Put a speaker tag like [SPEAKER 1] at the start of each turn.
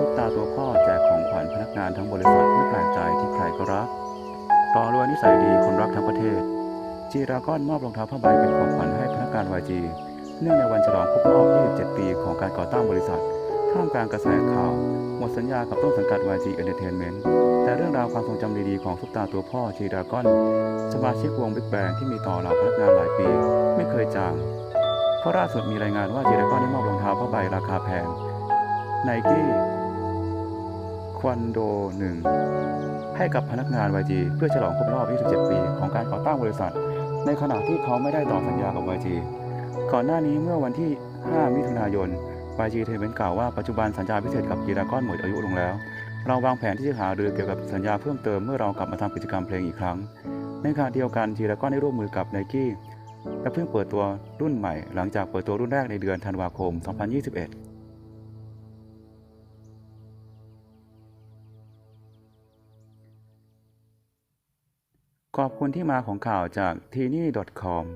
[SPEAKER 1] ซุปตาตัวพ่อแจกของขวัญพนักงานทั้งบริษัทไม่แปลกใจที่ใครก็รัก ต่อรวยนิสัยดีคนรักทั้งประเทศ จีราก้อนมอบรองเท้าผ้าใบเป็นของขวัญให้พนักงาน YG เนื่องในวันฉลองครบรอบ 27 ปีของการก่อตั้งบริษัท ท่ามกลางกระแสข่าวหมดสัญญากับต้นสังกัด YG Entertainment แต่เรื่องราวความทรงจำดีๆของซุปตาตัวพ่อจีรากอน สมาชิกวงบิ๊กแบงที่มีต่อเหล่าพนักงานหลายปี ไม่เคยจางเพราะล่าสุดมีรายงานว่าจีรากอนได้มอบรองเท้าผ้าใบราคาแพงไนกี้ ควันโดหนึ่งให้กับพนักงาน YG เพื่อฉลองครบรอบ 27 ปี ของการก่อตั้งบริษัท ในขณะที่เขาไม่ได้ต่อสัญญากับ YG ก่อนหน้านี้เมื่อวันที่ 5 มิถุนายน YG เทเวนกล่าวว่าปัจจุบันสัญญาพิเศษกับจีรากอนหมดอายุลงแล้ว เราวางแผนที่จะหารือเกี่ยวกับสัญญาเพิ่มเติมเมื่อเรากลับมาทำกิจกรรมเพลงอีกครั้ง ในขณะเดียวกันจีรากอนได้ร่วมมือกับไนกี้และเพิ่งเปิดตัวรุ่นใหม่ หลังจากเปิดตัวรุ่นแรกในเดือนธันวาคม 2021 ขอบคุณที่มาของข่าวจากทีนี่ c o m